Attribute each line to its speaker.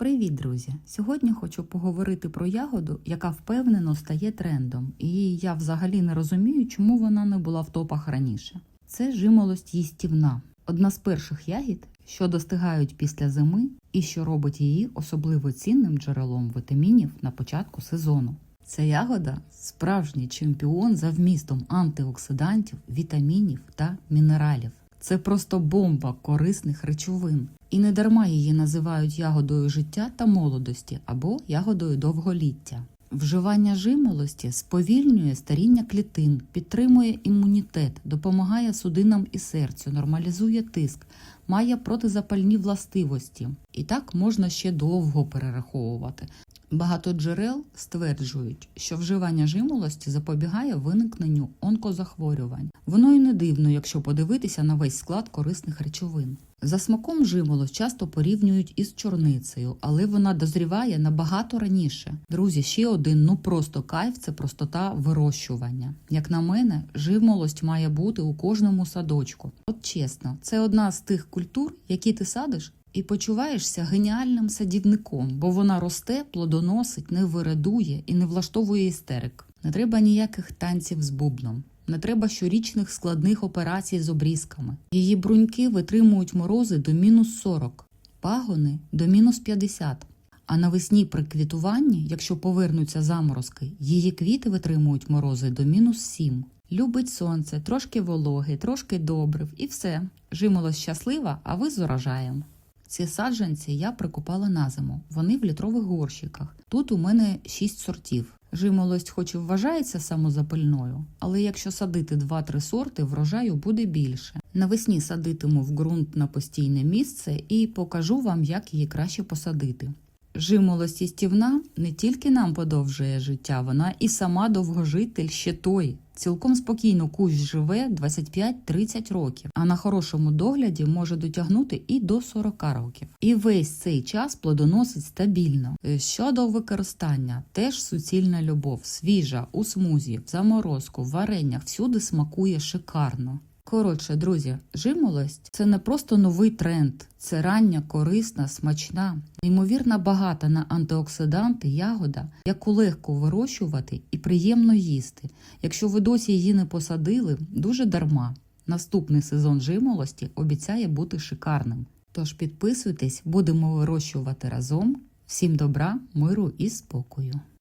Speaker 1: Привіт, друзі! Сьогодні хочу поговорити про ягоду, яка впевнено стає трендом, і я взагалі не розумію, чому вона не була в топах раніше. Це жимолость їстівна, одна з перших ягід, що достигають після зими і що робить її особливо цінним джерелом вітамінів на початку сезону. Ця ягода справжній чемпіон за вмістом антиоксидантів, вітамінів та мінералів. Це просто бомба корисних речовин. І не дарма її називають ягодою життя та молодості або ягодою довголіття. Вживання жимолості сповільнює старіння клітин, підтримує імунітет, допомагає судинам і серцю, нормалізує тиск, має протизапальні властивості. І так можна ще довго перераховувати. Багато джерел стверджують, що вживання жимолості запобігає виникненню онкозахворювань. Воно і не дивно, якщо подивитися на весь склад корисних речовин. За смаком жимолость часто порівнюють із чорницею, але вона дозріває набагато раніше. Друзі, ще один ну просто кайф це простота вирощування. Як на мене, жимолость має бути у кожному садочку. От чесно, це одна з тих культур, які ти садиш. І почуваєшся геніальним садівником, бо вона росте, плодоносить, не вирадує і не влаштовує істерик. Не треба ніяких танців з бубном, не треба щорічних складних операцій з обрізками. Її бруньки витримують морози до мінус 40, пагони до мінус 50. А навесні при квітуванні, якщо повернуться заморозки, її квіти витримують морози до мінус 7. Любить сонце, трошки вологи, трошки добрив і все. Жимолость щаслива, а ви з урожаєм. Ці саджанці я прикупала на зиму. Вони в літрових горщиках. Тут у мене шість сортів. Жимолость, хоч і вважається самозапальною, але якщо садити 2-3 сорти, врожаю буде більше. Навесні садитиму в ґрунт на постійне місце і покажу вам, як її краще посадити. Жимолость істівна не тільки нам подовжує життя, вона і сама довгожитель ще той. Цілком спокійно кущ живе 25-30 років, а на хорошому догляді може дотягнути і до 40 років. І весь цей час плодоносить стабільно. Е, Щодо використання, теж суцільна любов, свіжа, у смузі, в заморозку, в вареннях, всюди смакує шикарно. Коротше, друзі, жимолость це не просто новий тренд, це рання, корисна, смачна, неймовірно багата на антиоксиданти ягода, яку легко вирощувати і приємно їсти. Якщо ви досі її не посадили, дуже дарма. Наступний сезон жимолості обіцяє бути шикарним. Тож підписуйтесь, будемо вирощувати разом. Всім добра, миру і спокою.